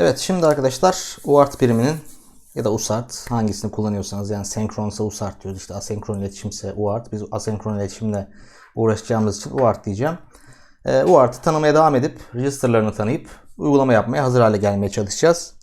Evet şimdi arkadaşlar UART biriminin ya da USART hangisini kullanıyorsanız yani senkronsa USART diyoruz işte asenkron iletişimse UART biz asenkron iletişimle uğraşacağımız için UART diyeceğim. Ee, UART'ı tanımaya devam edip registerlarını tanıyıp uygulama yapmaya hazır hale gelmeye çalışacağız.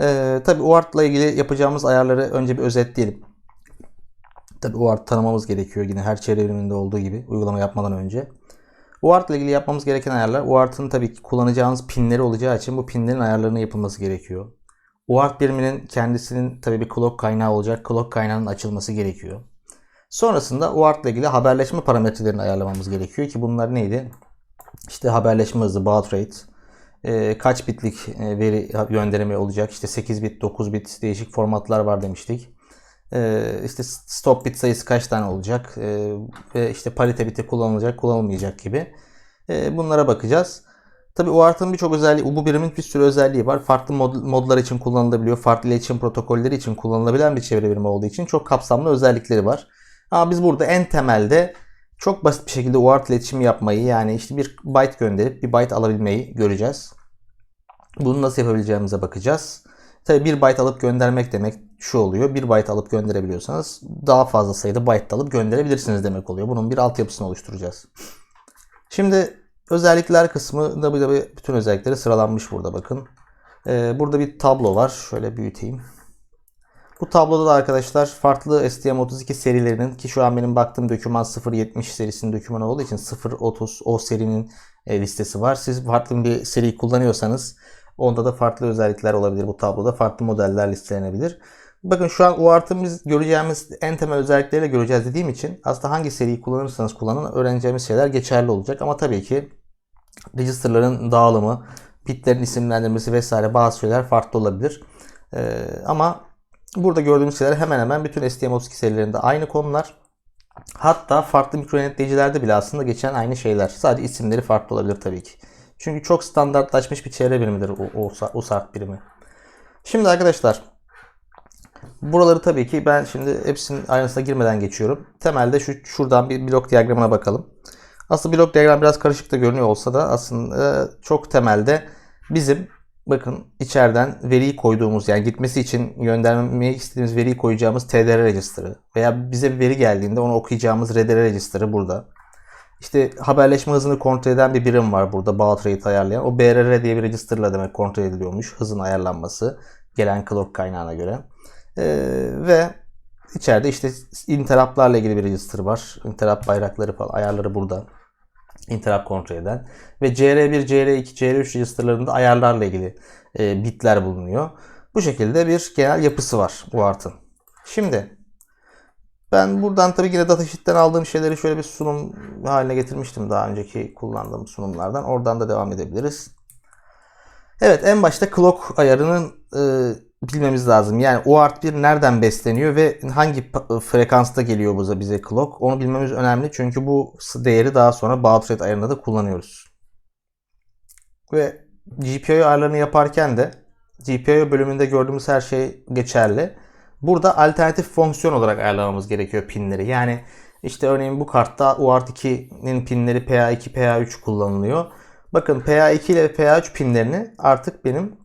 Ee, tabii UART ile ilgili yapacağımız ayarları önce bir özetleyelim. Tabii UART tanımamız gerekiyor yine her çevre biriminde olduğu gibi uygulama yapmadan önce. UART ile ilgili yapmamız gereken ayarlar UART'ın tabii ki kullanacağınız pinleri olacağı için bu pinlerin ayarlarının yapılması gerekiyor. UART biriminin kendisinin tabii bir clock kaynağı olacak. Clock kaynağının açılması gerekiyor. Sonrasında UART ile ilgili haberleşme parametrelerini ayarlamamız gerekiyor ki bunlar neydi? İşte haberleşme hızı, baud rate, e, kaç bitlik e, veri gönderimi olacak? İşte 8 bit, 9 bit değişik formatlar var demiştik. E, işte stop bit sayısı kaç tane olacak? E, ve işte parite biti kullanılacak, kullanılmayacak gibi. E, bunlara bakacağız. Tabi UART'ın birçok özelliği, bu birimin bir sürü özelliği var. Farklı mod, modlar için kullanılabiliyor. Farklı iletişim protokolleri için kullanılabilen bir çevre birimi olduğu için çok kapsamlı özellikleri var. Ama biz burada en temelde çok basit bir şekilde UART iletişimi yapmayı yani işte bir byte gönderip bir byte alabilmeyi göreceğiz. Bunu nasıl yapabileceğimize bakacağız. Tabi bir byte alıp göndermek demek şu oluyor. Bir byte alıp gönderebiliyorsanız daha fazla sayıda byte alıp gönderebilirsiniz demek oluyor. Bunun bir altyapısını oluşturacağız. Şimdi özellikler kısmı da bütün özellikleri sıralanmış burada bakın. Ee, burada bir tablo var. Şöyle büyüteyim. Bu tabloda da arkadaşlar farklı STM32 serilerinin ki şu an benim baktığım doküman 070 serisinin dokümanı olduğu için 030 o serinin e, listesi var. Siz farklı bir seri kullanıyorsanız onda da farklı özellikler olabilir bu tabloda. Farklı modeller listelenebilir. Bakın şu an UART'ın biz göreceğimiz en temel özellikleriyle göreceğiz dediğim için aslında hangi seriyi kullanırsanız kullanın öğreneceğimiz şeyler geçerli olacak. Ama tabii ki registerların dağılımı, bitlerin isimlendirmesi vesaire bazı şeyler farklı olabilir. Ee, ama burada gördüğümüz şeyler hemen hemen bütün STM32 serilerinde aynı konular. Hatta farklı mikro bile aslında geçen aynı şeyler. Sadece isimleri farklı olabilir tabii ki. Çünkü çok standartlaşmış bir çevre birimidir o, SART birimi. Şimdi arkadaşlar Buraları tabii ki ben şimdi hepsinin ayrıntısına girmeden geçiyorum. Temelde şu şuradan bir blok diyagramına bakalım. Aslında blok diyagram biraz karışık da görünüyor olsa da aslında çok temelde bizim bakın içeriden veriyi koyduğumuz yani gitmesi için göndermeyi istediğimiz veriyi koyacağımız TDR register'ı veya bize bir veri geldiğinde onu okuyacağımız RDR register'ı burada. İşte haberleşme hızını kontrol eden bir birim var burada. Baud rate ayarlayan. O BRR diye bir register'la demek kontrol ediliyormuş. Hızın ayarlanması gelen clock kaynağına göre. Ee, ve içeride işte interruptlarla ilgili bir register var. Interrupt bayrakları falan ayarları burada. Interrupt kontrol eden. Ve CR1, CR2, CR3 registerlarında ayarlarla ilgili e, bitler bulunuyor. Bu şekilde bir genel yapısı var UART'ın. Şimdi ben buradan tabii yine datasheet'ten aldığım şeyleri şöyle bir sunum haline getirmiştim daha önceki kullandığım sunumlardan. Oradan da devam edebiliriz. Evet en başta clock ayarının e, bilmemiz lazım. Yani UART 1 nereden besleniyor ve hangi frekansta geliyor bize, bize clock onu bilmemiz önemli. Çünkü bu değeri daha sonra baud rate ayarında da kullanıyoruz. Ve GPIO ayarlarını yaparken de GPIO bölümünde gördüğümüz her şey geçerli. Burada alternatif fonksiyon olarak ayarlamamız gerekiyor pinleri. Yani işte örneğin bu kartta UART 2'nin pinleri PA2, PA3 kullanılıyor. Bakın PA2 ile PA3 pinlerini artık benim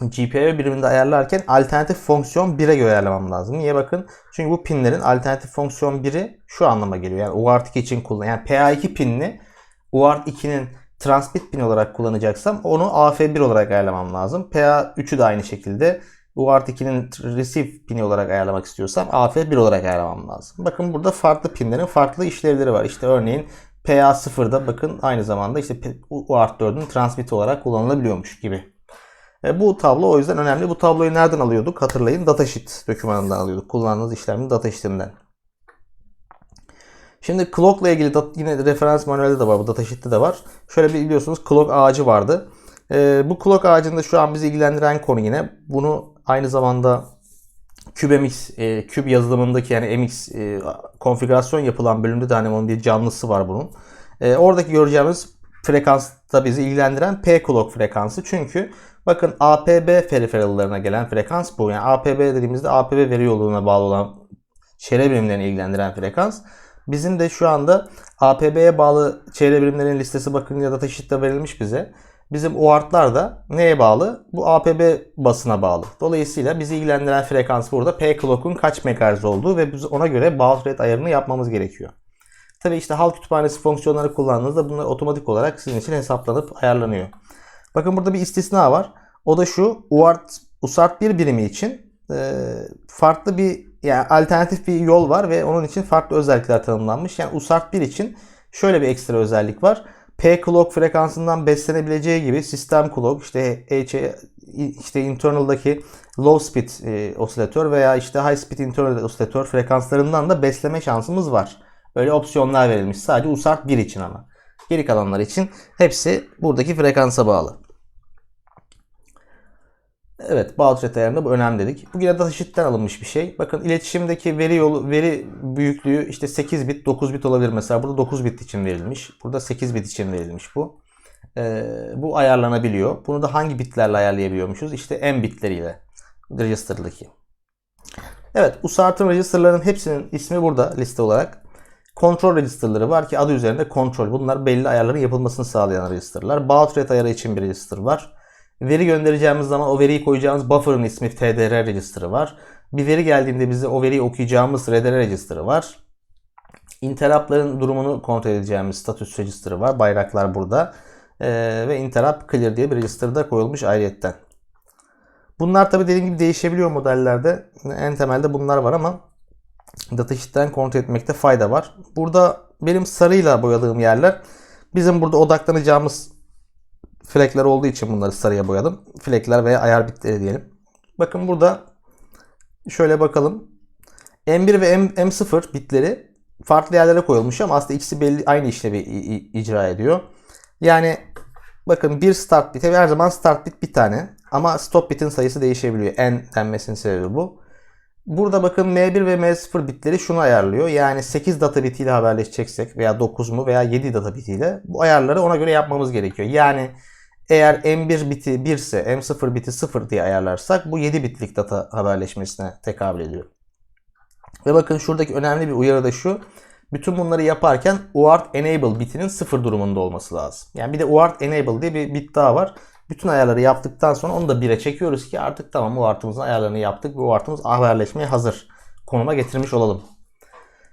GPIO biriminde ayarlarken alternatif fonksiyon 1'e göre ayarlamam lazım. Niye bakın? Çünkü bu pinlerin alternatif fonksiyon 1'i şu anlama geliyor. Yani UART 2 için kullan. Yani PA2 pinini UART 2'nin transmit pin olarak kullanacaksam onu AF1 olarak ayarlamam lazım. PA3'ü de aynı şekilde UART 2'nin receive pini olarak ayarlamak istiyorsam AF1 olarak ayarlamam lazım. Bakın burada farklı pinlerin farklı işlevleri var. İşte örneğin PA0'da bakın aynı zamanda işte UART 4'ün transmit olarak kullanılabiliyormuş gibi. E, bu tablo o yüzden önemli. Bu tabloyu nereden alıyorduk? Hatırlayın datasheet dokümanından alıyorduk. Kullandığınız işlemin datasheetinden. Şimdi clock ile ilgili yine referans manuelde de var. Bu datasheet'te de var. Şöyle bir biliyorsunuz clock ağacı vardı. E, bu clock ağacında şu an bizi ilgilendiren konu yine. Bunu aynı zamanda CubeMX, e, Cube yazılımındaki yani MX e, konfigürasyon yapılan bölümde de hani onun bir canlısı var bunun. E, oradaki göreceğimiz frekansta bizi ilgilendiren P clock frekansı. Çünkü bakın APB periferallarına gelen frekans bu. Yani APB dediğimizde APB veri yoluna bağlı olan çevre birimlerini ilgilendiren frekans. Bizim de şu anda APB'ye bağlı çevre birimlerin listesi bakın ya da datasheet'te verilmiş bize. Bizim UART'lar da neye bağlı? Bu APB basına bağlı. Dolayısıyla bizi ilgilendiren frekans burada P clock'un kaç megahertz olduğu ve biz ona göre baud rate ayarını yapmamız gerekiyor. Tabii işte halk kütüphanesi fonksiyonları kullandığınızda bunlar otomatik olarak sizin için hesaplanıp ayarlanıyor. Bakın burada bir istisna var. O da şu UART, USART 1 birimi için e, farklı bir yani alternatif bir yol var ve onun için farklı özellikler tanımlanmış. Yani USART 1 için şöyle bir ekstra özellik var. P clock frekansından beslenebileceği gibi sistem clock işte H, işte internal'daki low speed e, osilatör veya işte high speed internal osilatör frekanslarından da besleme şansımız var. Böyle opsiyonlar verilmiş. Sadece USART 1 için ama. Geri kalanlar için hepsi buradaki frekansa bağlı. Evet, baud rate ayarında bu önemli dedik. Bu yine datasheet'ten alınmış bir şey. Bakın iletişimdeki veri yolu veri büyüklüğü işte 8 bit, 9 bit olabilir mesela. Burada 9 bit için verilmiş. Burada 8 bit için verilmiş bu. Ee, bu ayarlanabiliyor. Bunu da hangi bitlerle ayarlayabiliyormuşuz? İşte M bitleriyle. Register'daki. Evet, USART'ın register'ların hepsinin ismi burada liste olarak. Kontrol register'ları var ki adı üzerinde kontrol. Bunlar belli ayarların yapılmasını sağlayan register'lar. Baud rate ayarı için bir register var. Veri göndereceğimiz zaman o veriyi koyacağımız buffer'ın ismi TDR register'ı var. Bir veri geldiğinde bize o veriyi okuyacağımız RDR register'ı var. Interrupt'ların durumunu kontrol edeceğimiz status register'ı var. Bayraklar burada. Ee, ve interrupt clear diye bir register da koyulmuş ayrıyetten. Bunlar tabi dediğim gibi değişebiliyor modellerde. En temelde bunlar var ama datasheet'ten kontrol etmekte fayda var. Burada benim sarıyla boyadığım yerler bizim burada odaklanacağımız flagler olduğu için bunları sarıya boyadım. Flagler veya ayar bitleri diyelim. Bakın burada şöyle bakalım. M1 ve M, M0 bitleri farklı yerlere koyulmuş ama aslında ikisi belli aynı işlevi icra ediyor. Yani bakın bir start bit her zaman start bit bir tane ama stop bitin sayısı değişebiliyor. N denmesinin sebebi bu. Burada bakın M1 ve M0 bitleri şunu ayarlıyor. Yani 8 data bitiyle haberleşeceksek veya 9 mu veya 7 data bitiyle bu ayarları ona göre yapmamız gerekiyor. Yani eğer M1 biti 1 ise M0 biti 0 diye ayarlarsak bu 7 bitlik data haberleşmesine tekabül ediyor. Ve bakın şuradaki önemli bir uyarı da şu. Bütün bunları yaparken UART enable bitinin 0 durumunda olması lazım. Yani bir de UART enable diye bir bit daha var. Bütün ayarları yaptıktan sonra onu da 1'e çekiyoruz ki artık tamam UART'ımızın ayarlarını yaptık ve UART'ımız haberleşmeye hazır konuma getirmiş olalım.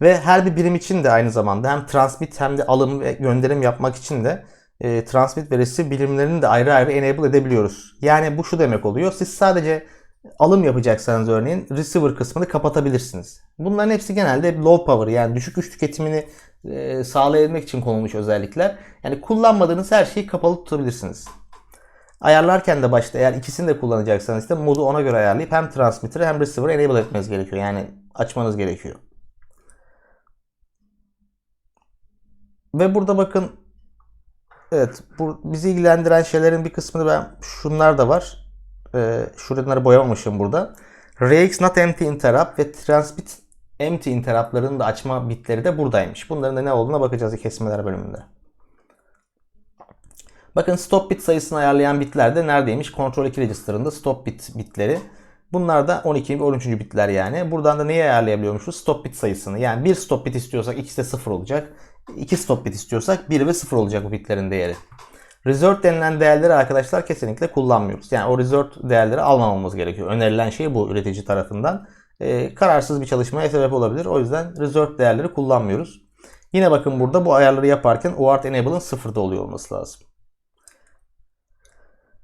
Ve her bir birim için de aynı zamanda hem transmit hem de alım ve gönderim yapmak için de e, transmit ve receive bilimlerini de ayrı ayrı enable edebiliyoruz. Yani bu şu demek oluyor. Siz sadece alım yapacaksanız örneğin receiver kısmını kapatabilirsiniz. Bunların hepsi genelde low power yani düşük güç tüketimini e, sağlayabilmek için konulmuş özellikler. Yani kullanmadığınız her şeyi kapalı tutabilirsiniz. Ayarlarken de başta eğer ikisini de kullanacaksanız işte modu ona göre ayarlayıp hem transmitter'ı hem receiver'ı enable etmeniz gerekiyor. Yani açmanız gerekiyor. Ve burada bakın Evet, bu bizi ilgilendiren şeylerin bir kısmını ben şunlar da var. Ee, şuraları boyamamışım burada. RX not empty interrupt ve transmit empty interrupt'ların da açma bitleri de buradaymış. Bunların da ne olduğuna bakacağız kesmeler bölümünde. Bakın stop bit sayısını ayarlayan bitler de neredeymiş? Control 2 register'ında stop bit bitleri. Bunlar da 12 ve 13. bitler yani. Buradan da neyi ayarlayabiliyormuşuz? Stop bit sayısını. Yani bir stop bit istiyorsak ikisi de 0 olacak. 2 stop bit istiyorsak 1 ve 0 olacak bu bitlerin değeri. Resort denilen değerleri arkadaşlar kesinlikle kullanmıyoruz. Yani o resort değerleri almamamız gerekiyor. Önerilen şey bu üretici tarafından. Ee, kararsız bir çalışmaya sebep olabilir. O yüzden resort değerleri kullanmıyoruz. Yine bakın burada bu ayarları yaparken UART Enable'ın sıfırda oluyor olması lazım.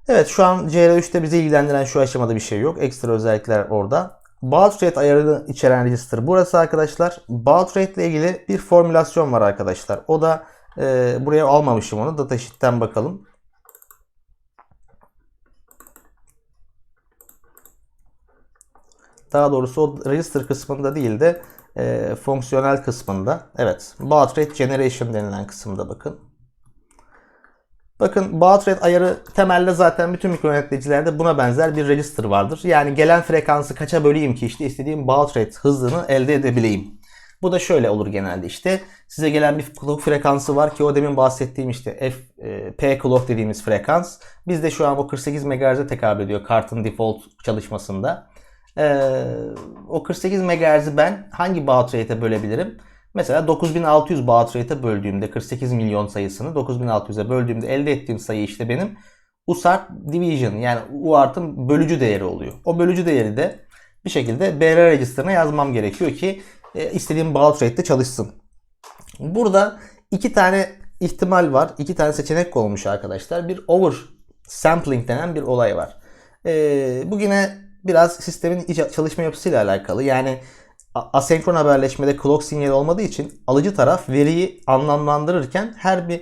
Evet şu an CR3'te bizi ilgilendiren şu aşamada bir şey yok. Ekstra özellikler orada. Baud rate ayarını içeren register burası arkadaşlar. Baud rate ile ilgili bir formülasyon var arkadaşlar. O da e, buraya almamışım onu. Datasheet'ten bakalım. Daha doğrusu o register kısmında değil de e, fonksiyonel kısmında. Evet. Baud rate generation denilen kısımda bakın. Bakın baud rate ayarı temelde zaten bütün mikro yöneticilerde buna benzer bir register vardır. Yani gelen frekansı kaça böleyim ki işte istediğim baud rate hızını elde edebileyim. Bu da şöyle olur genelde işte. Size gelen bir clock frekansı var ki o demin bahsettiğim işte F, e, P clock dediğimiz frekans. Bizde şu an o 48 MHz'e tekabül ediyor kartın default çalışmasında. Ee, o 48 MHz'i ben hangi baud rate'e bölebilirim? Mesela 9600 baud rate'e böldüğümde 48 milyon sayısını 9600'e böldüğümde elde ettiğim sayı işte benim USART division yani UART'ın bölücü değeri oluyor. O bölücü değeri de bir şekilde BR register'ına yazmam gerekiyor ki e, istediğim baud rate'de çalışsın. Burada iki tane ihtimal var. iki tane seçenek olmuş arkadaşlar. Bir over sampling denen bir olay var. Ee, bu yine biraz sistemin çalışma yapısıyla alakalı. Yani asenkron haberleşmede clock sinyali olmadığı için alıcı taraf veriyi anlamlandırırken her bir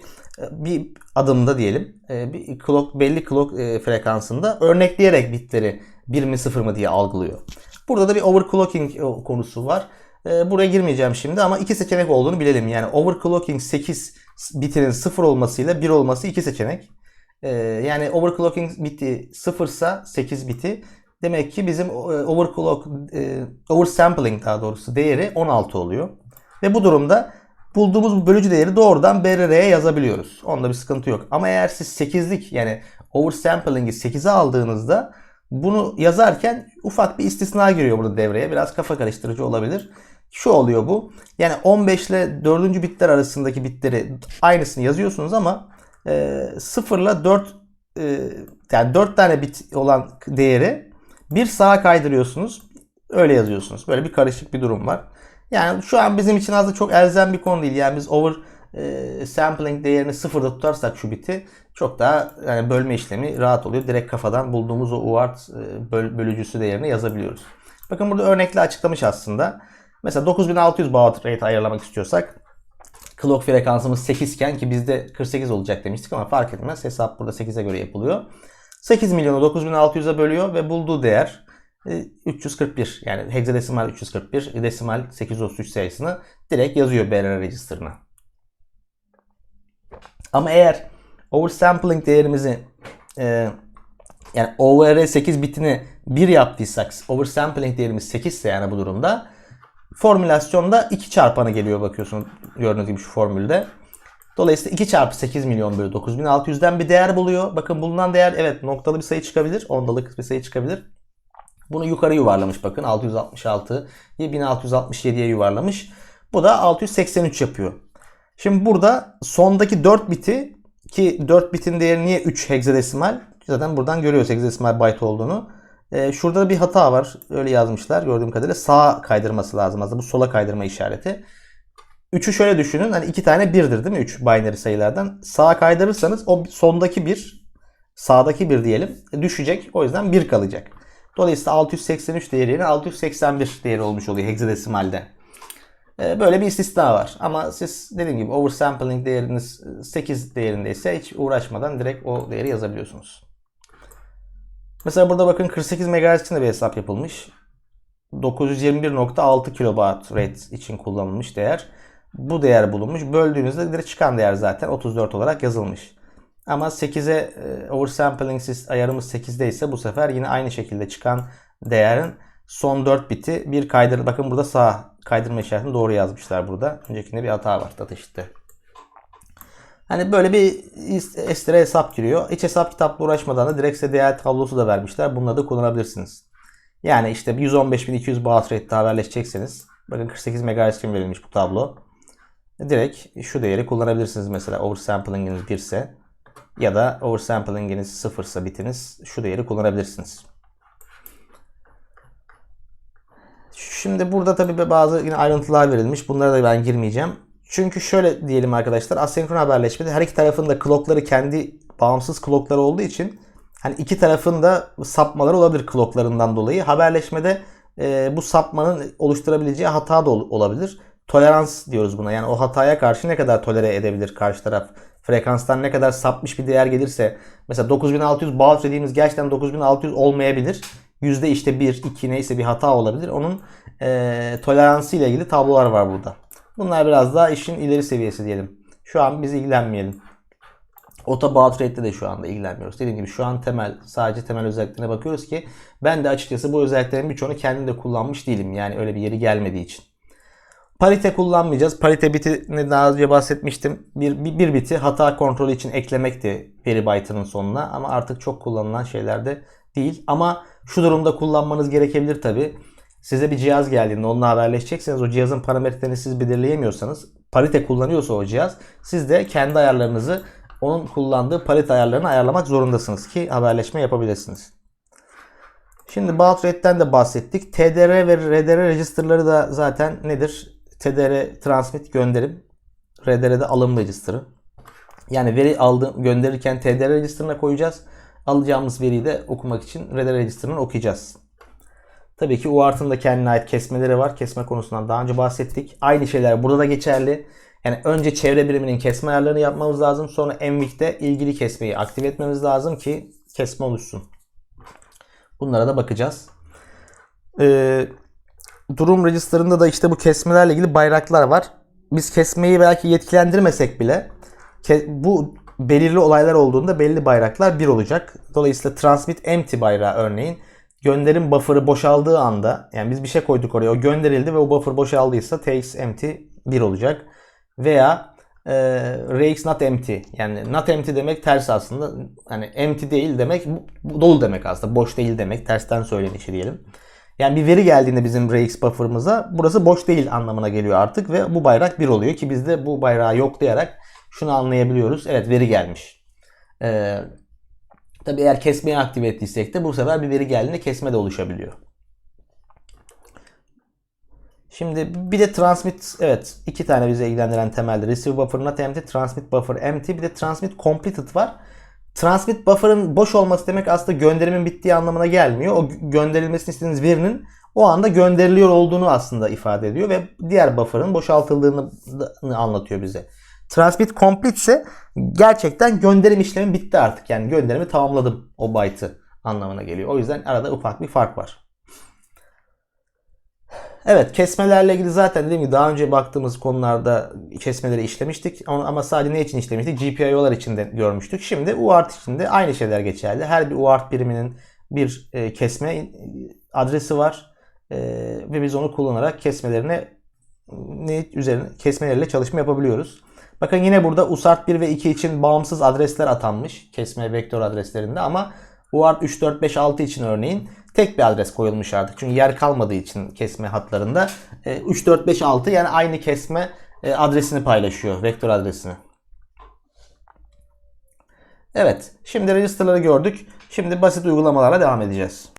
bir adımda diyelim e, bir clock belli clock e, frekansında örnekleyerek bitleri 1 mi 0 mı diye algılıyor. Burada da bir overclocking e, konusu var. E, Buraya girmeyeceğim şimdi ama iki seçenek olduğunu bilelim. Yani overclocking 8 bitinin 0 olmasıyla 1 olması iki seçenek. E, Yani overclocking biti 0 ise 8 biti demek ki bizim e, overclock e, oversampling daha doğrusu değeri 16 oluyor. Ve bu durumda bulduğumuz bu bölücü değeri doğrudan BRR'ye yazabiliyoruz. Onda bir sıkıntı yok. Ama eğer siz 8'lik yani oversampling'i 8'e aldığınızda bunu yazarken ufak bir istisna giriyor burada devreye. Biraz kafa karıştırıcı olabilir. Şu oluyor bu. Yani 15 ile 4. bitler arasındaki bitleri aynısını yazıyorsunuz ama e, 0 ile 4 e, yani 4 tane bit olan değeri bir sağa kaydırıyorsunuz. Öyle yazıyorsunuz. Böyle bir karışık bir durum var. Yani şu an bizim için aslında çok elzem bir konu değil. Yani biz over e, sampling değerini sıfırda tutarsak şu biti çok daha yani bölme işlemi rahat oluyor. Direkt kafadan bulduğumuz o UART e, böl- bölücüsü değerini yazabiliyoruz. Bakın burada örnekle açıklamış aslında. Mesela 9600 baud rate ayarlamak istiyorsak clock frekansımız 8 iken ki bizde 48 olacak demiştik ama fark etmez. Hesap burada 8'e göre yapılıyor. 8 milyonu 9600'e bölüyor ve bulduğu değer e, 341 yani hexadesimal 341 desimal 833 sayısını direkt yazıyor BRR register'ına. Ama eğer oversampling değerimizi e, yani OVR 8 bitini 1 yaptıysak oversampling değerimiz 8 ise yani bu durumda formülasyonda 2 çarpanı geliyor bakıyorsun gördüğünüz gibi şu formülde. Dolayısıyla 2 çarpı 8 milyon bölü 9600'den bir değer buluyor. Bakın bulunan değer evet noktalı bir sayı çıkabilir. Ondalık bir sayı çıkabilir. Bunu yukarı yuvarlamış bakın 666'yı 1667'ye yuvarlamış. Bu da 683 yapıyor. Şimdi burada sondaki 4 biti ki 4 bitin değeri niye 3 hexadesimal? Zaten buradan görüyoruz hexadesimal byte olduğunu. Ee, şurada da bir hata var. Öyle yazmışlar gördüğüm kadarıyla. Sağa kaydırması lazım aslında. Bu sola kaydırma işareti. 3'ü şöyle düşünün. Hani 2 tane 1'dir değil mi? 3 binary sayılardan. Sağa kaydırırsanız o sondaki 1 sağdaki 1 diyelim düşecek. O yüzden 1 kalacak. Dolayısıyla 683 değeri yerine 681 değeri olmuş oluyor hexadesimalde. Ee, Böyle bir istisna var. Ama siz dediğim gibi oversampling değeriniz 8 değerindeyse hiç uğraşmadan direkt o değeri yazabiliyorsunuz. Mesela burada bakın 48 MHz için de bir hesap yapılmış. 921.6 kilobaud rate için kullanılmış değer. Bu değer bulunmuş. Böldüğünüzde direkt çıkan değer zaten 34 olarak yazılmış. Ama 8'e e, oversampling ayarımız 8'de ise bu sefer yine aynı şekilde çıkan değerin son 4 biti bir kaydır. Bakın burada sağ kaydırma işaretini doğru yazmışlar burada. Öncekinde bir hata var data sheet'te. Hani böyle bir estere hesap giriyor. İç hesap kitapla uğraşmadan da direkt size değer tablosu da vermişler. Bunları da kullanabilirsiniz. Yani işte 115.200 baud rate'de haberleşecekseniz bakın 48 MHz için verilmiş bu tablo. Direkt şu değeri kullanabilirsiniz mesela oversampling'iniz 1 ise ya da oversampling'iniz 0 ise bitiniz şu değeri kullanabilirsiniz. Şimdi burada tabii bazı yine ayrıntılar verilmiş. Bunlara da ben girmeyeceğim. Çünkü şöyle diyelim arkadaşlar. Asenkron haberleşmede her iki tarafın da clockları kendi bağımsız clockları olduğu için hani iki tarafın da sapmaları olabilir clocklarından dolayı. Haberleşmede e, bu sapmanın oluşturabileceği hata da ol- olabilir. Tolerans diyoruz buna. Yani o hataya karşı ne kadar tolere edebilir karşı taraf. Frekanstan ne kadar sapmış bir değer gelirse mesela 9600 baud dediğimiz gerçekten 9600 olmayabilir. Yüzde işte 1, 2 neyse bir hata olabilir. Onun e, toleransı ile ilgili tablolar var burada. Bunlar biraz daha işin ileri seviyesi diyelim. Şu an biz ilgilenmeyelim. Ota baud rate'de de şu anda ilgilenmiyoruz. Dediğim gibi şu an temel sadece temel özelliklerine bakıyoruz ki ben de açıkçası bu özelliklerin birçoğunu kendim de kullanmış değilim. Yani öyle bir yeri gelmediği için. Parite kullanmayacağız. Parite bitini daha önce bahsetmiştim. Bir, bir, bir biti hata kontrolü için eklemekti veri byte'ının sonuna ama artık çok kullanılan şeylerde değil. Ama şu durumda kullanmanız gerekebilir tabi. size bir cihaz geldiğinde onunla haberleşecekseniz o cihazın parametrelerini siz belirleyemiyorsanız parite kullanıyorsa o cihaz siz de kendi ayarlarınızı onun kullandığı parite ayarlarını ayarlamak zorundasınız ki haberleşme yapabilirsiniz. Şimdi baud rate'den de bahsettik. TDR ve RDR register'ları da zaten nedir? TDR transmit gönderim, RDR'de alım register'ı. Yani veri aldı, gönderirken TDR register'ına koyacağız. Alacağımız veriyi de okumak için RDR register'ını okuyacağız. Tabii ki UART'ın da kendine ait kesmeleri var. Kesme konusundan daha önce bahsettik. Aynı şeyler burada da geçerli. Yani önce çevre biriminin kesme ayarlarını yapmamız lazım. Sonra MVIC'te ilgili kesmeyi aktif etmemiz lazım ki kesme oluşsun. Bunlara da bakacağız. Ee, durum register'ında da işte bu kesmelerle ilgili bayraklar var. Biz kesmeyi belki yetkilendirmesek bile bu belirli olaylar olduğunda belli bayraklar bir olacak. Dolayısıyla transmit empty bayrağı örneğin gönderim buffer'ı boşaldığı anda yani biz bir şey koyduk oraya o gönderildi ve o buffer boşaldıysa tx empty 1 olacak. Veya e, rx not empty yani not empty demek ters aslında hani empty değil demek dolu demek aslında boş değil demek tersten söylenişi diyelim. Yani bir veri geldiğinde bizim rx buffer'ımıza burası boş değil anlamına geliyor artık ve bu bayrak 1 oluyor ki biz de bu bayrağı yoklayarak şunu anlayabiliyoruz. Evet veri gelmiş. Ee, tabii eğer kesmeyi aktive ettiysek de bu sefer bir veri geldiğinde kesme de oluşabiliyor. Şimdi bir de transmit evet iki tane bize ilgilendiren temelde receive buffer not empty, transmit buffer empty bir de transmit completed var. Transmit buffer'ın boş olması demek aslında gönderimin bittiği anlamına gelmiyor. O gö- gönderilmesini istediğiniz verinin o anda gönderiliyor olduğunu aslında ifade ediyor ve diğer buffer'ın boşaltıldığını anlatıyor bize. Transmit complete ise gerçekten gönderim işlemi bitti artık. Yani gönderimi tamamladım o byte'ı anlamına geliyor. O yüzden arada ufak bir fark var. Evet kesmelerle ilgili zaten dediğim gibi daha önce baktığımız konularda kesmeleri işlemiştik. Ama sadece ne için işlemiştik? GPIO'lar için de görmüştük. Şimdi UART için de aynı şeyler geçerli. Her bir UART biriminin bir e, kesme e, adresi var. E, ve biz onu kullanarak kesmelerine ne üzerine kesmeleriyle çalışma yapabiliyoruz. Bakın yine burada USART 1 ve 2 için bağımsız adresler atanmış kesme vektör adreslerinde ama UART 3, 4, 5, 6 için örneğin tek bir adres koyulmuş artık. Çünkü yer kalmadığı için kesme hatlarında e, 3, 4, 5, 6 yani aynı kesme e, adresini paylaşıyor. Vektör adresini. Evet. Şimdi register'ları gördük. Şimdi basit uygulamalarla devam edeceğiz.